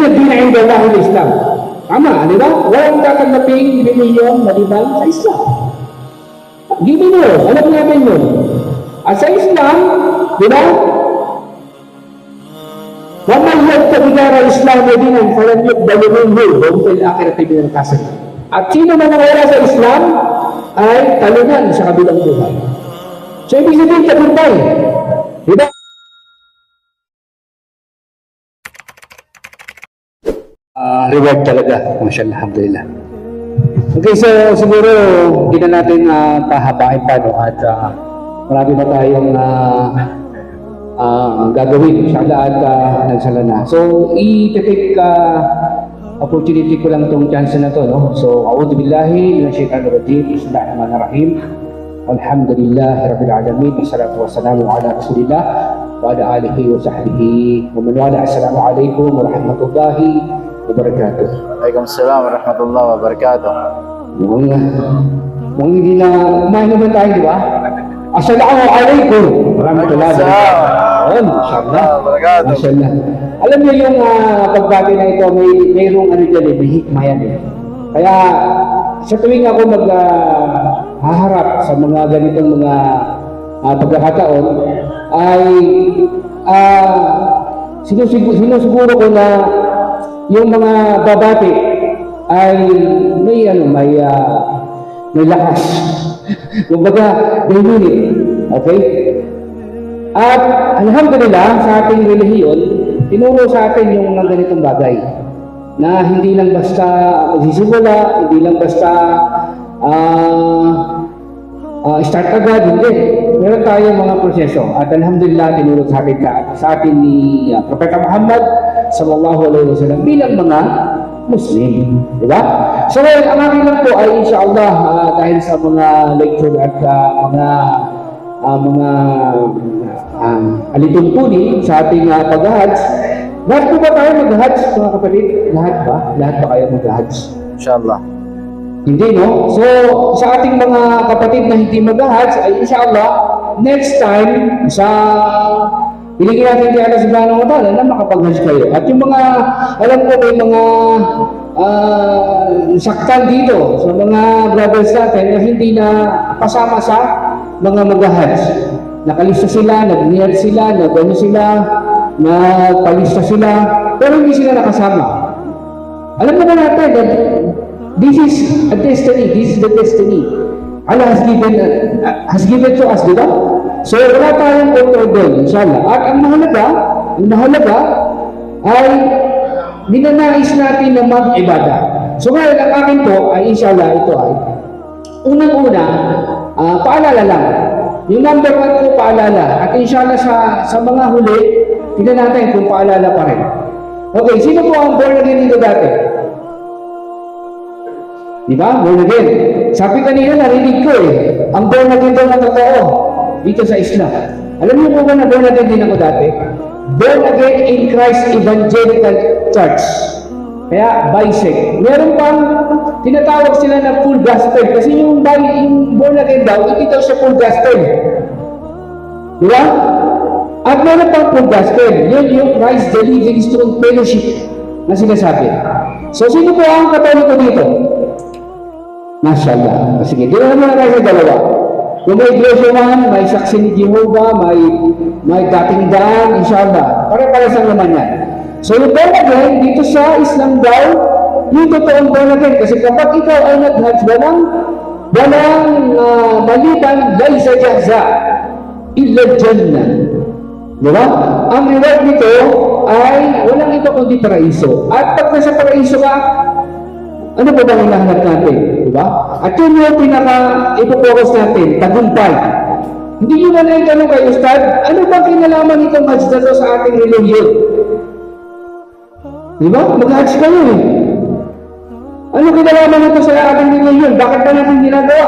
Inna dina inda Allah Islam. Tama, di ba? Walang tatanggaping reliyon maliban sa Islam. Hindi mo, alam natin yun. At sa Islam, di ba? وَمَنْ يَبْتَغِ غَيْرَ الْإِسْلَامِ دِينًا فَلَنْ يُقْبَلَ مِنْهُ وَهُوَ فِي الْآخِرَةِ مِنَ الْخَاسِرِينَ At sino man ang wala sa Islam ay talunan sa kabilang buhay. So, ibig sabihin, tagumpay. Di ba? Ah, reward talaga. Mashallah, alhamdulillah. Okay, so siguro hindi na natin uh, pahabain pa no? at ah, marami na tayong ah, ah, gagawin inshallah at uh, nagsala na. So, i-take uh, opportunity ko lang tong chance na to. No? So, a'udhu billahi minasyaitanir rajim. Bismillahirrahmanirrahim. Alhamdulillah Rabbil Alamin. Wassalatu wassalamu ala Rasulillah wa ala alihi wa sahbihi wa man wala. Assalamualaikum warahmatullahi wabarakatuh. Waalaikumsalam warahmatullahi wabarakatuh. Mukhang, mukhang hindi na, kumain naman tayo, di ba? Assalamualaikum. Warahmatullahi wabarakatuh. Mashallah. Wabarakatuh. Mashallah. Alam niyo yung uh, pagbati na ito, may mayroong ano dyan, eh, may hikmah yan eh. Kaya sa tuwing ako mag ah, haharap sa mga ganitong mga uh, pagkakataon, ay uh, sinusiguro, sinusiguro ko na yung mga babati ay may ano, may ah, may lakas. Kumbaga, they mean it. Okay? At alhamdulillah, sa ating relihiyon, tinuro sa atin yung mga ganitong bagay na hindi lang basta magsisimula, hindi lang basta ah ah, start agad, hindi. Meron tayong mga proseso. At alhamdulillah, tinuro sa atin, ka, sa atin ni ah, Propeta Muhammad sallallahu alaihi wasallam bilang mga Muslim. Di ba? So ngayon, ang akin lang po ay insyaAllah ah, dahil sa mga lecture at ah, mga ah, mga uh, alituntunin sa ating uh, pag-hajj. Lahat po ba tayo mag-hajj, mga kapatid? Lahat ba? Lahat ba kayo mag-hajj? Inshallah. Hindi, no? So, sa ating mga kapatid na hindi mag-hajj, ay inshallah, next time, sa Hiligin natin kay Allah subhanahu wa ta'ala na makapag-hajj kayo. At yung mga, alam ko may mga ah, saktan dito sa mga brothers natin na hindi na kasama sa mga mag-hajj. Nakalista sila, nag-niyad sila, nag-ano sila, nagpalista sila, pero hindi sila nakasama. Alam naman natin that this is a destiny, this is the destiny. Allah has given uh, has given to us, di ba? So wala tayong control doon, inshallah. At ang mahalaga, ang mahalaga ay ninanais natin na mag-ibada. So ngayon, ang akin po ay inshallah ito ay unang-una, ah, paalala lang. Yung number one ko, paalala. At inshallah sa, sa mga huli, tignan natin kung paalala pa rin. Okay, sino po ang born again dito dati? Di ba? Born again. Sabi kanina, narinig ko eh. Ang born again daw na totoo dito sa Islam. Alam niyo po ba na born again din ako dati? Born again in Christ Evangelical Church. Kaya, bisect. Meron pang tinatawag sila na full gospel. Kasi yung, bi- yung born again daw, hindi daw siya full gospel. Di ba? At meron pang full gospel. Yun yung Christ the Living Stone Fellowship na sinasabi. So, sino po ang katoliko dito? Mashallah. Sige, di na muna tayo sa dalawa. Kung may Iglesia man, may saksi ni Jehovah, may, may dating daan, inshallah. Pare-pares ang naman yan. So yung born again, dito sa Islam daw, yung totoong born again. Kasi kapag ikaw ay nag-hajj, walang, walang uh, maliban, laysa jahza, illa jannah. Di ba? Ang reward nito ay walang ito kundi paraiso. At pag nasa paraiso ka, ano ba ba ang hinahanap natin? Di ba? At yun yung pinaka ipopokus natin, tagumpay. Hindi nyo na lang tanong kay Ustad, ano ba kinalaman itong hajj sa ating religion? Di ba? Mag-hajj kayo eh. Ano kinalaman nito sa ating religion? Bakit ba natin ginagawa?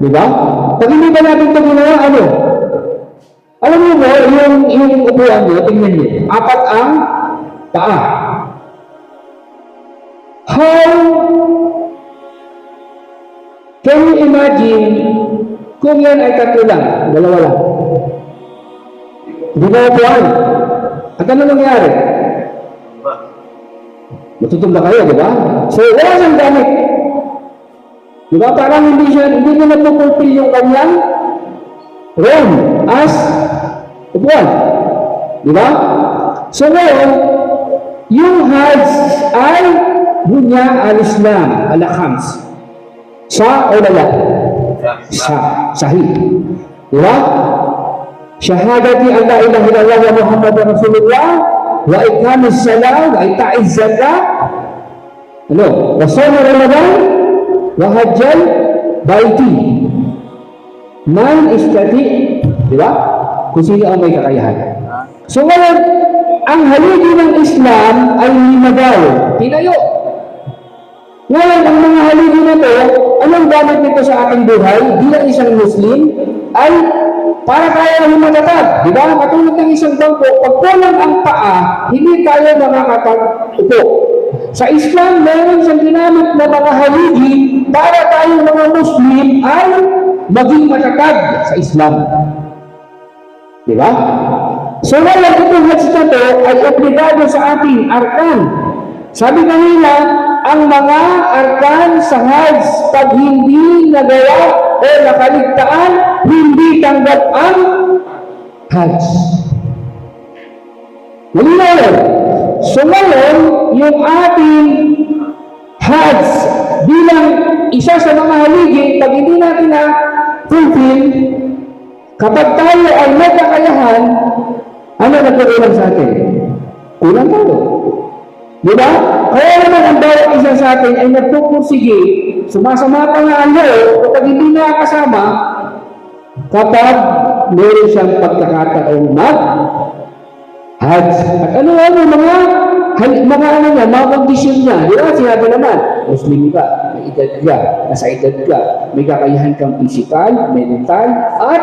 Di ba? Pag hindi ba natin ito ginawa, ano? Alam mo ba, yung, yung upuan nyo, tingnan nyo, apat ang paa. How can you imagine kung yan ay tatlo lang, dalawa lang? Upuan? At ano nangyari? Matutumba kayo, di ba? So, wala siyang gamit. Di ba? Parang hindi siya, hindi niya napupulfill yung kanyang role as upuan. Di ba? So ngayon, yung Hajj ay bunya al-Islam, al-Khams. Sa o wala? Sa. Sahih. Ba? Syahadati an la ilaha illallah wa Muhammad Rasulullah wa iqamis salat wa ita'iz zakat ano? Wa sawm Ramadan wa hajjal baiti. Man istati, di ba? Kung sino ang may kakayahan. So ngayon, ang haligi ng Islam ay lima daw. Tinayo. Ngayon, ang mga haligi na to, anong gamit nito sa ating buhay bilang isang Muslim ay para kaya ng matatag. Di ba? Katulad ng isang bangko, pag kulang ang paa, hindi tayo makakatag-upo. Sa Islam, meron siyang ginamit na mga haligi para tayo mga Muslim ay maging matatag sa Islam. Di ba? So ngayon, itong hajj na to ay obligado sa ating arkan. Sabi kanina, ang mga arkan sa hajj, pag hindi nagawa o nakaligtaan, hindi tanggap ang hajj. Malinaw yun. So ngayon, yung ating hajj bilang isa sa mga haligi, pag hindi natin na fulfill, kapag tayo ay may kakayahan, ano nagkukulang sa atin? Kulang tayo. Di ba? Kaya naman ang bawat isa sa atin ay nagpupursige, sumasama pa nga ang loob, kapag hindi nakakasama, kapag meron siyang pagkakataong mag Hajj. At ano ano mga mga ano niya, mga kondisyon niya. Di ba? Sinabi naman, Muslim ka, may edad ka, nasa edad ka, may kakayahan kang physical, mental, at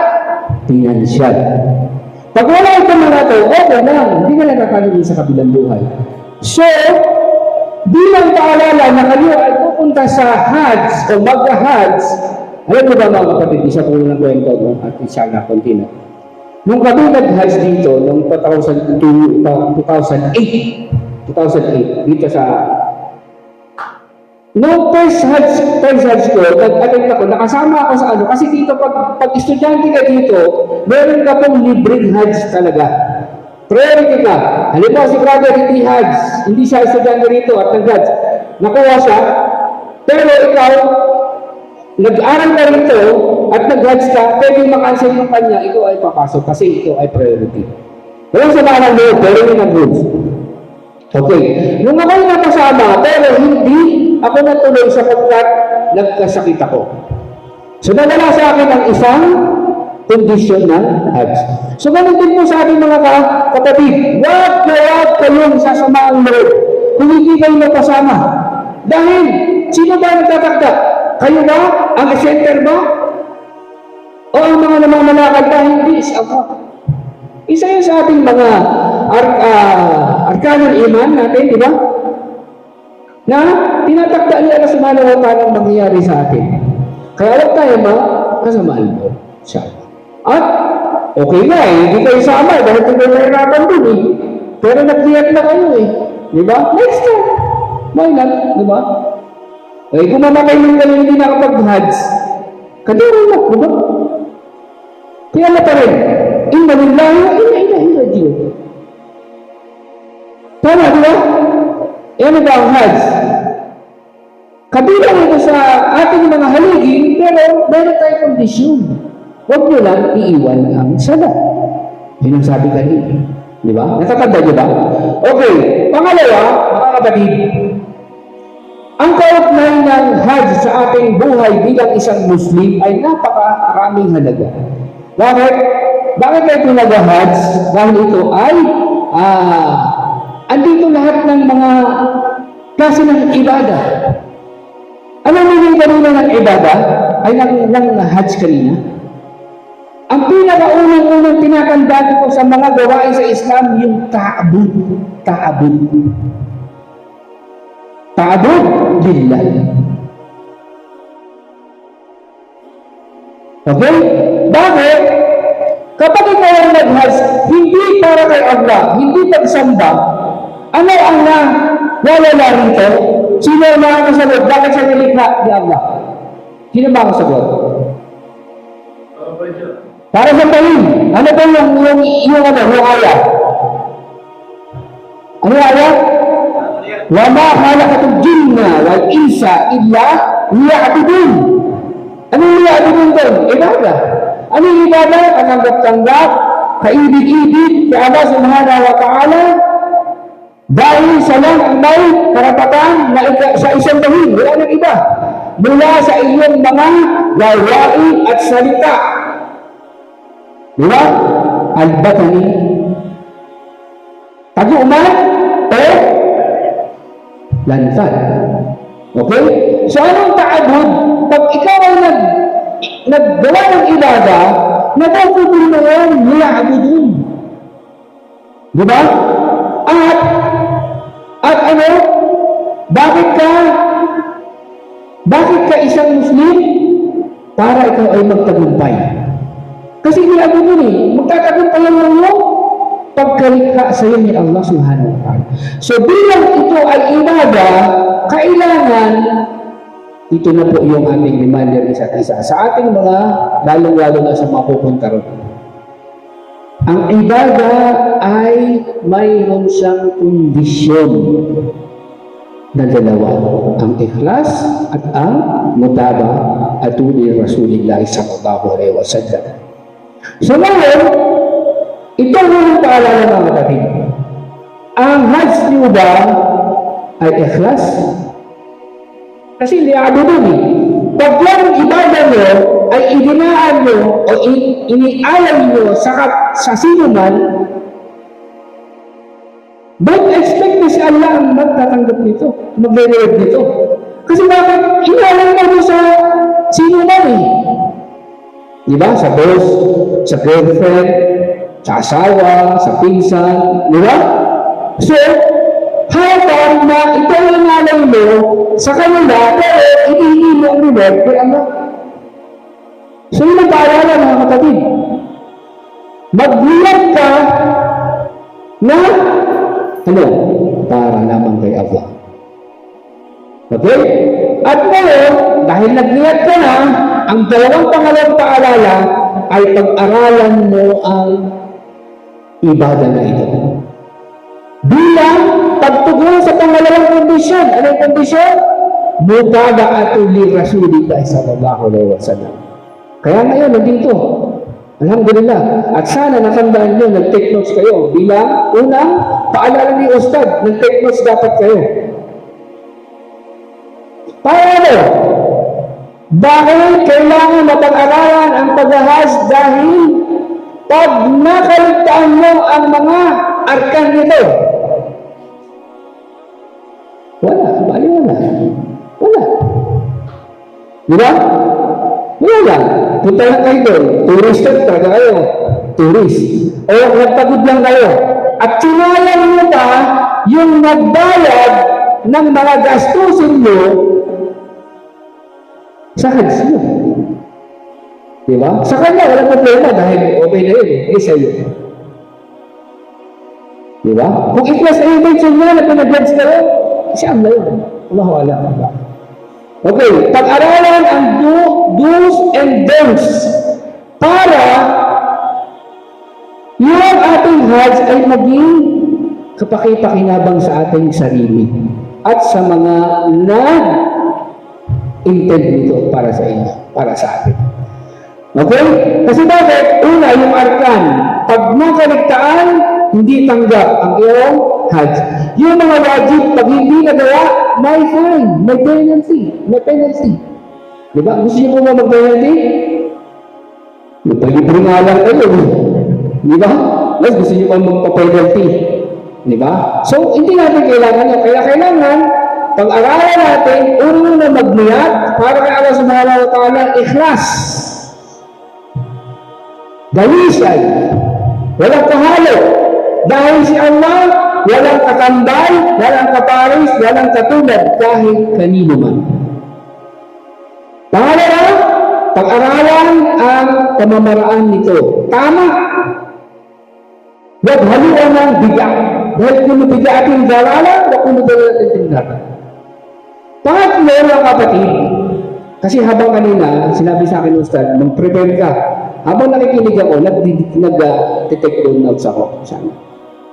financial. Pag wala ito mga to, okay lang, hindi ka nakakalimin sa kabilang buhay. So, bilang paalala na kayo ay pupunta sa Hajj o magka-Hajj, alam mo ba mga kapatid, isa po ng kwento ng ating Shaga Continent. Nung kami nag-Hajj dito, noong 2002, 2008, 2008, dito sa Noong first Hajj, first Hajj ko, nag-attend ako, nakasama ako sa ano, kasi dito, pag, pag estudyante ka dito, meron ka pong libreng Hajj talaga. Priority ka. Halimbawa si brother hindi Hajj, hindi siya estudyante rito at nag-Hajj. Nakuha siya, pero ikaw, nag-aral ka rito at nag-Hajj ka, pwede makancel yung kanya, ikaw ay papasok kasi ito ay priority. Walang sama ng loob, pero yun ang rules. Okay. Nung ako'y napasama, pero hindi ako natuloy sapagkat nagkasakit ako. So nawala sa akin ang isang kondisyon ng Hajj. So ganun din po sa ating mga ka- kapatid, huwag na huwag kayong sasama ang loob kung hindi kayo napasama. Dahil, sino ba nagtatakda? Kayo ba? Ang center ba? O ang mga namamalakad ba? Hindi, isa ako. Isa yun sa ating mga ar uh, arkanong iman natin, di ba? Na tinatakda ni Allah subhanahu wa ta'ala ang mangyayari sa atin. Kaya alam tayo ma, kasamaan mo siya. At, okay na eh, hindi kayo sama dahil kayo nahirapan dun eh. Pero nag-react na kayo eh. Di ba? Next time. Why not? Di ba? Eh, kung mamatay nyo kayo hindi nakapag-hajj, kadiro na, di ba? Kaya na pa rin, inna lillahi wa inna ilahi rajiun. Tama, di ba? Yan ba ang Hajj? Kabilang ito sa ating mga haligi, pero meron tayong kondisyon. Huwag nyo lang iiwan ang sala. Yun ang sabi kanina. Di ba? Natatanda nyo ba? Okay. Pangalawa, mga kapatid, ang kaugnay ng Hajj sa ating buhay bilang isang Muslim ay napakaraming halaga. Bakit? Bakit kayo pinag-Hajj? Dahil ito ay ah, andito lahat ng mga klase ng ibada. Alam mo yung kanina ng ibada ay ng, ng Hajj kanina? Ang pinakaunang-unang tinatanda ko sa mga gawain sa Islam, yung ta'abud. Ta'abud. Ta'abud lillah. Okay? Bakit? Kapag ikaw ang nag-hajj, hindi para kay Allah, hindi pagsamba, ano ang na Wala rito. Sino ang makakasagot? Bakit siya nilikha ni Allah? Sino makakasagot? Para sa talim. Ano ba yung, yung, yung, ano, yung ayat? Ano yung ayat? وَمَا خَلَقَتُ الْجِنَّ وَالْإِنسَ إِلَّا لِيَعْبُدُونَ Ano yung liya'budun doon? Ibada. Ano yung ibada? Katanggap-tanggap, kaibig-ibig kay Allah subhanahu wa ta'ala dahil sa lang ang may karapatan na ika, sa isang dahil, wala nang iba. Mula sa iyong mga gawain at salita. Di ba? Albatani. Taguman o lantad. Okay? So anong taabud? Pag ikaw ay nag, naggawa ng ibada, natapudin mo yan, niyabudun. Di ba? At, at ano? Bakit ka, bakit ka isang Muslim? Para ikaw ay magtagumpay. Kasi niyabudun eh. Magtatagumpay lang mo pagkalikha sa iyo ni Allah subhanahu wa ta'ala. So bilang ito ay ibada, kailangan ito na po yung ating reminder isa't isa. Sa ating mga, lalong-lalo na sa mga pupunta ron. Ang ibada ay mayroon siyang kondisyon na dalawa. Ang ikhlas at ang mutaba at tuli Rasulullah sallallahu alaihi wasallam. So ngayon, ito ang unang paalala mga kapatid. Ang Hajj niyo ba ay ikhlas? Kasi liabudun eh. Pag yung ibada nyo ay idinaan nyo o inialam nyo sa, sa sino man, don't expect na si Allah ang magtatanggap nito, magre-reward nito. Kasi bakit? Inalam mo sa sino man eh. Di ba? Sa boss, sa girlfriend, sa asawa, sa pinsan, di ba? So, habang na ito yung nalay mo sa kanila, pero mo ang reward kay Allah. So, yun ang paalala mga kapatid. Magniyat ka na, ano, para lamang kay Allah. Okay? At ngayon, dahil nagniyat ka na, ang dalawang pangalawang paalala ay pag-aralan mo ang ibada na ito. Bilang pagtugon sa pangalawang kondisyon. Ano yung kondisyon? Mutaba'atu li Rasulillah sallallahu alaihi wasallam. Kaya ngayon, nandito. Alhamdulillah. At sana natandaan nyo, nag-take notes kayo. Bilang unang paalala ni Ustad, nag-take notes dapat kayo. Paano? Dahil kailangan mapag-aralan ang paghahas dahil pag nakaligtaan mo ang mga arkan nito, wala, bali wala. Wala. Di? Wala lang. Punta lang kayo doon. Tourist ka talaga kayo. Tourist. O nagpagod lang kayo. At sinalang mo pa yung nagbayad ng mga gastusin mo sa Hajj mo. Di ba? Sa kanya, walang problema dahil okay na yun. Eh, sa iyo. Di ba? Kung ikhlas ay intention niya na pinag-judge ka rin, siya ang yun. Allahu ala. Okay, pag-aralan ang do, do's and don'ts para yung ating Hajj ay maging kapakipakinabang sa ating sarili at sa mga nag-intend nito para sa inyo, para sa atin. Okay? Kasi bakit? Una, yung arkan. Pag nakaligtaan, hindi tanggap ang iyong hajj. Yung mga wajib, pag hindi nagawa, may fine, may penalty. May penalty. Di ba? Gusto niyo po ba mag-penalty? Palibre nga lang kayo. Di ba? Mas gusto niyo pa magpa-penalty. Di ba? So, hindi natin kailangan yun. Kaya kailangan, pag-aralan natin, una magniyat para kay Allah subhanahu wa ta'ala, ikhlas. Dalisay. Walang kahalo. Dahil si Allah, walang katambay, walang kaparis, walang katulad, kahit kanino man. Pangalawa, pag-aralan ang pamamaraan nito. Tama. Huwag haluan ng bigat. Dahil kung bigating dalala, wa kung dalalatin tingnar. Pangatlo mga kapatid, kasi habang kanina, sinabi sa akin ng Ustad, mag-prepare ka. Habang nakikinig ako, nag-detect down notes ako. Sana.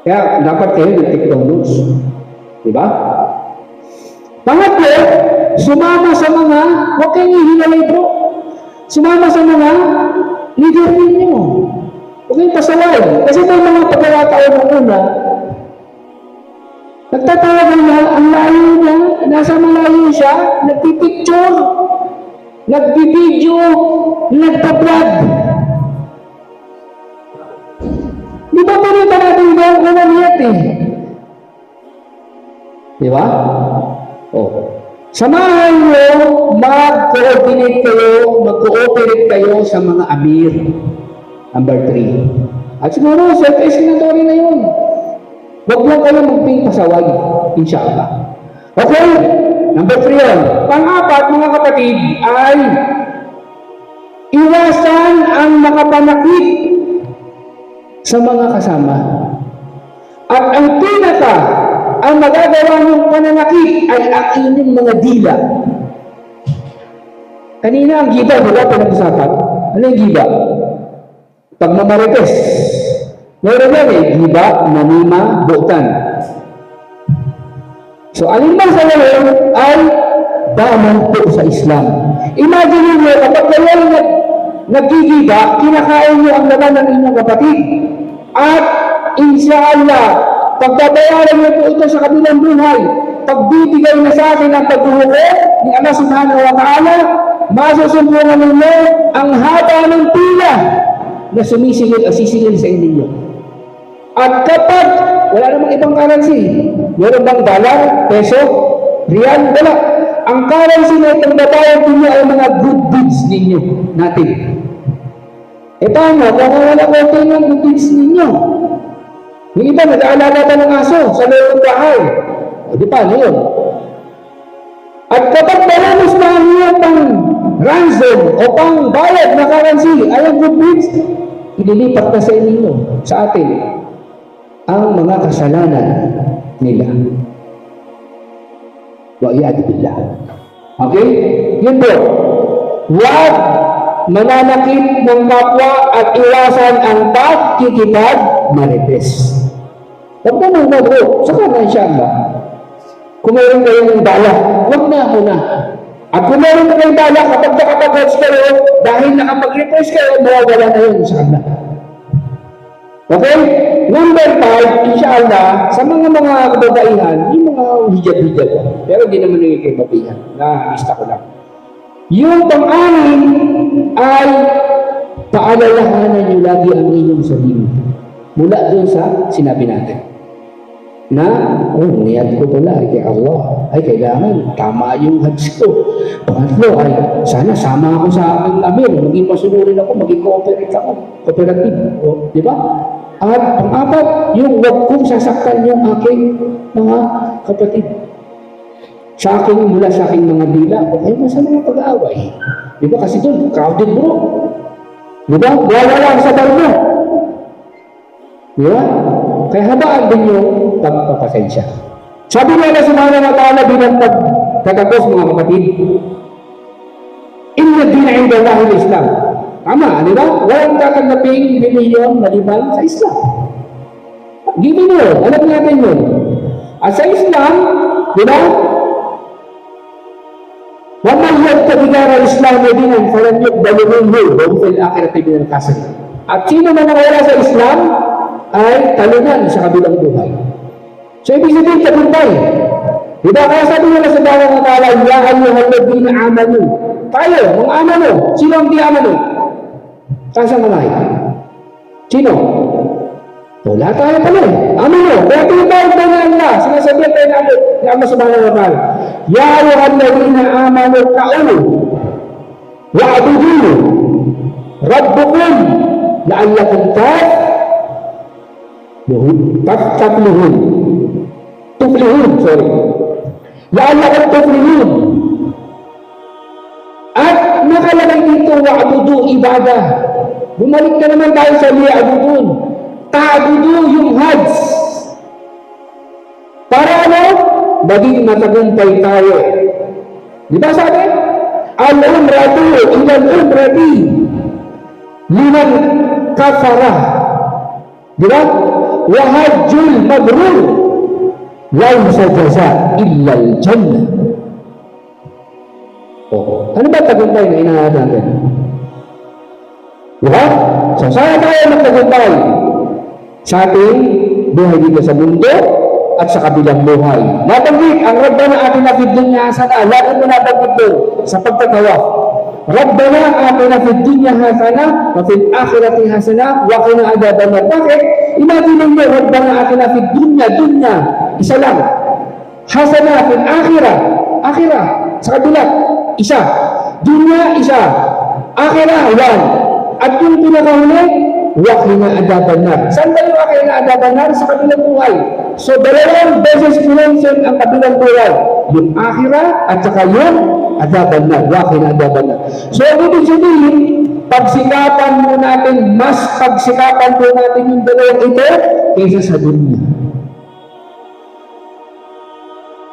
Kaya dapat kayo nag-take down notes. Di ba? Pangatlo, sumama sa mga, huwag kayong ihinalay bro. Sumama sa mga leader ninyo. Huwag kayong pasaway. Kasi may mga pagkakataon ng una, nagtatawag na ang nasa malayo siya, nagpipicture, nagbibideo, nagpa-vlog. Di ba pinita natin ba ang umaniyat eh? Di ba? Oh. Samahan nyo, mag-coordinate kayo, mag-cooperate kayo sa mga amir. Number three. At siguro, self-explanatory na yun. Huwag lang kayo magping pasaway, inshallah. Okay, number three yun. Pang-apat, mga kapatid, ay iwasan ang makapanakit sa mga kasama. At ang pinaka ang magagawa ng pananakit ay ang inyong mga dila. Kanina ang giba, di ba, pinag-usapan? Ano yung giba? Pagmamarites. Meron yan eh, giba, manima, buutan. So, alin sa ngayon ay damang po sa Islam. Imagine niyo, kapag kayo ay nag, naggigiba, kinakain niyo ang laman ng inyong kapatid. At, inshallah, pagbabayaran niyo po ito sa kabilang buhay, pagbibigay na sa akin ang paghuhuko ni Allah subhanahu wa ta'ala, masusumbungan ninyo ang haba ng pila na sumisigil at sisigil sa inyo. At kapag wala namang ibang currency, meron bang dollar, peso, real, wala. Ang currency na itong babayan ninyo ay mga good deeds ninyo, natin. E paano, kung wala konti ng good deeds ninyo? Yung iba, nag-aalala pa ng aso sa loob ng bahay. O di paano yun? At kapag maramos na ang iyong pang ransom o pang bayad na currency, ay ang good deeds, ililipat na sa inyo, sa atin, ang mga kasalanan nila. Wa iyad billah. Okay? Yun po. Huwag mananakit ng kapwa at iwasan ang pagkikipag marites. Huwag na muna bro. Saka na inshallah. Kung meron kayong bala, huwag na muna. At kung meron kayong bala, kapag nakapag-watch kayo, dahil nakapag-refresh kayo, mawawala na yun inshallah. Okay? Number five, inshallah, sa mga mga kababaihan, yung mga hijab-hijab. Pero hindi naman yung kay babihan. Na-lista ko lang. Yung pang-anim ay paalalahanan niyo lagi ang inyong sarili. Mula doon sa sinabi natin. Na, oh, niyad ko pala ay kay Allah. Ay, kailangan, tama yung hajj ko. Pangatlo ay, sana sama ako sa aking amir. Maging masunurin ako, maging cooperate ako. Cooperative. O, di ba? At pang-apat, yung wag kong sasaktan yung aking mga kapatid sa akin, mula sa aking mga dila, o kayo mo sa mga pag-aaway. Di ba? Kasi doon, crowded bro. Di ba? Wala lang sa bar mo. Di ba? Kaya habaan din yung pagpapasensya. Sabi nga na sa mga mga tala bilang pagkatapos mga kapatid, Inna din ang dahil Islam. Tama, di ba? Walang tatanggaping reliyon maliban sa Islam. Given mo, alam natin yun. At sa Islam, di ba? وَمَنْ يَبْتَغِ غَيْرَ الْإِسْلَامِ دِينًا فَلَنْ يُقْبَلَ مِنْهُ وَهُوَ فِي الْآخِرَةِ مِنَ الْخَاسِرِينَ At sino man nawala sa Islam ay talunan sa kabilang buhay. So, ibig sabihin, tagumpay. Diba? Kaya sabi nila sa Bawang ng Tala, Ya ayyuhal amanu. Tayo, mga amanu. Sino ang di amanu? Kasang kamay. Sino? Wala tayo pala. Amanu. Kaya tinatawag tayo ng Allah. Sinasabihan tayo ng Allah. Ni Allah subhanahu wa ta'ala. Ya ayyuhal ladina amanu ta'ulu. Wa'budu. Rabbukum. La'allakum. Tuflihun, sorry. La'allakum tuflihun. At nakalagay dito wa'budu ibadah. Bumalik na naman tayo sa liya'budun. Ta'budu yung hajj. Para ano? Maging matagumpay tayo. Di ba sabi? Al-umratu ila al-umrati liman kafara. Di ba? Wahajjul mabrur laysa jaza illa al-jannah. Oh, ano ba tagumpay na inahanap natin? Di ba? So, saan tayo magtagumpay? Sa ating buhay dito sa mundo at sa kabilang buhay. Nabanggit, ang Rabbana atina fid dunya hasana. Lagi mo nabanggit doon sa pagtatawa. Rabbana atina fid dunya hasana wa fil akhirati hasana wa qina adhaban Bakit? Imagine mo, Rabbana atina fid dunya, dunya, isa lang. Hasana fil akhirah, akhirah, sa kabila, isa. Dunya, isa. Akhirah, one. At yung pinakahuli, wakina adaban nar. Saan ba yung wakina adaban nar? Sa kabilang buhay. So, dalawang beses pinension ang kabilang buhay. Yung akhira at saka yung adaban nar. Wakina adaban nar. So, ang ibig sabihin, pagsikapan mo natin, mas pagsikapan mo natin yung dalawang ito kaysa sa dunya.